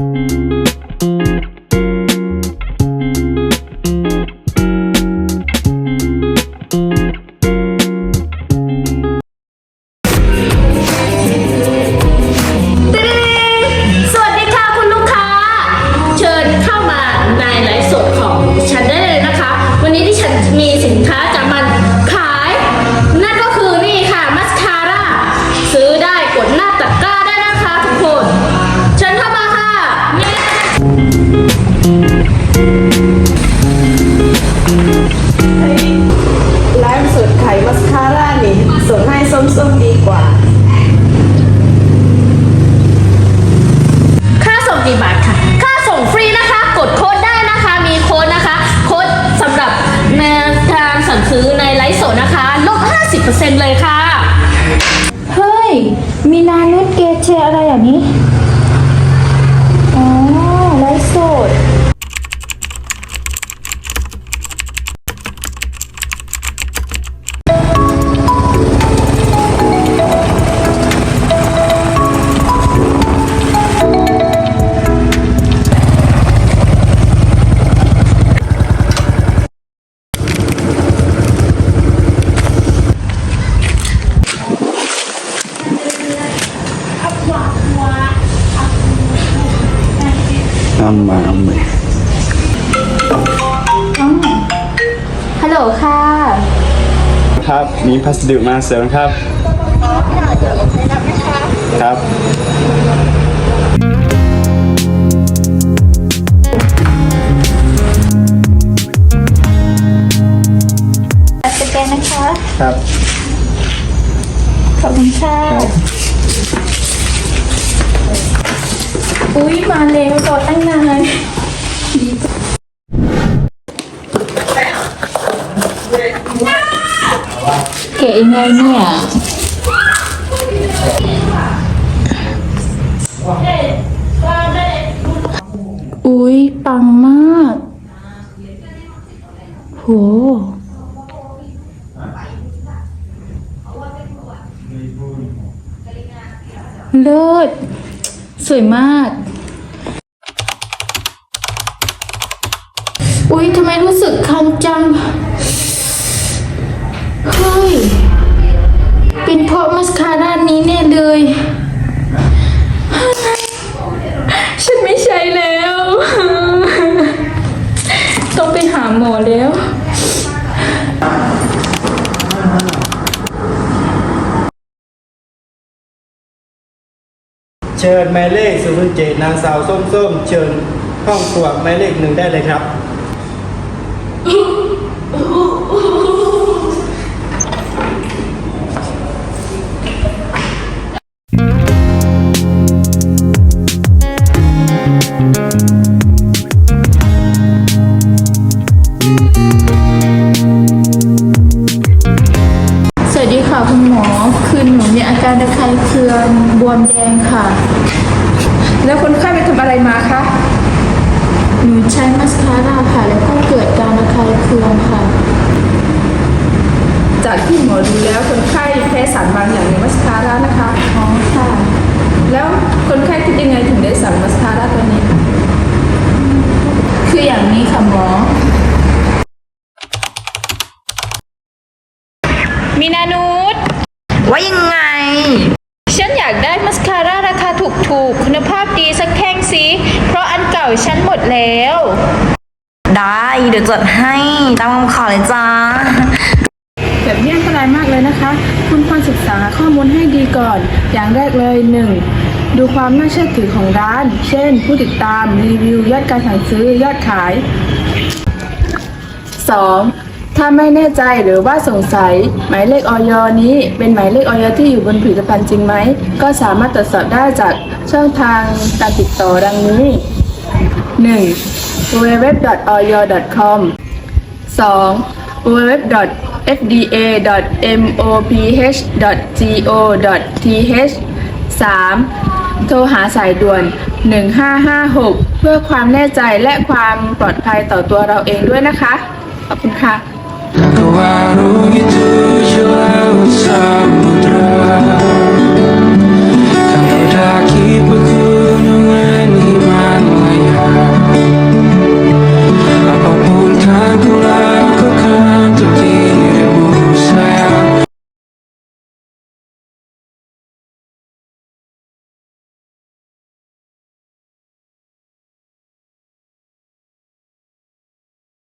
ส ส้มๆดีกว่า ค่าส่งกี่บาทค่ะ ค่าส่งฟรีนะคะ กดโค้ดได้นะคะ มีโค้ดนะคะ โค้ดสำหรับในทางสั่งซื้อในไลฟ์สดนะคะลด50%เลยค่ะ เฮ้ย มีนานุชเกเชอะไรอย่างนี้ เอามาเอามาฮัลโหลค่ะ ครับ มีพัสดุมาเสริมครับ ครับ สแกนนะคะ ครับ ขอบคุณค่ะ อุ๊ยมาเร็วรอตั้งนานเก๋ยังไงเนี่ยอุ๊ยปังมาก โหเลิศสวยมาก อุ๊ยทำไมรู้สึกคันจัง เฮ้ย เป็นเพราะมัสคาร่านี้แน่เลย ฉันไม่ใช้แล้ว ต้องไปหาหมอแล้ว เชิญหมายเลขศูนย์เจนางสาวส้มส้มๆ เชิญห้องตรวจหมายเลขหนึ่งได้เลยครับ สวัสดีค่ะคุณหมอ คือหนูมีอาการระคายเคืองบวมแดงค่ะ แล้วคนไข้ไปทำอะไรมาคะ หนูใช้มัสคาร่าค่ะ แล้วก็เกิดารระคายเคืองค่ะ จากที่หมอดูแล้วคนไข้แพ้สารบางอย่างในมัสคาร่านะคะอ๋อค่ะ แล้วคนไข้คิดยังไงถึงได้สั่งมัสคาร่าตัวนี้คะคืออย่างนี้ค่ะหมอ มีนานุษว่ายังไง ฉันอยากได้มัสคาร่าราคาถูกๆ คุณภาพดีสักแท่งสิ เพราะอันเก่าฉันหมดแล้ว ได้ เดี๋ยวจดให้ตามคำขอเลยจ้าแบบนี้อันตรายมากเลยนะคะ คุณควรศึกษาข้อมูลให้ดีก่อน อย่างแรกเลย 1. ดูความน่าเชื่อถือของร้าน เช่น ผู้ติดตาม รีวิว ยอดการสั่งซื้อ ยอดขาย 2. ถ้าไม่แน่ใจหรือว่าสงสัย หมายเลขออยนี้ เป็นหมายเลขออยที่อยู่บนผลิตภัณฑ์จริงไหม ก็สามารถตรวจสอบได้จากช่องทางการติดต่อดังนี้ 1. www.oyo.com 2. www.fda.moph.go.th 3. โทรหาสายด่วน 1556 เพื่อความแน่ใจและความปลอดภัยต่อตัวเราเองด้วยนะคะ ขอบคุณค่ะ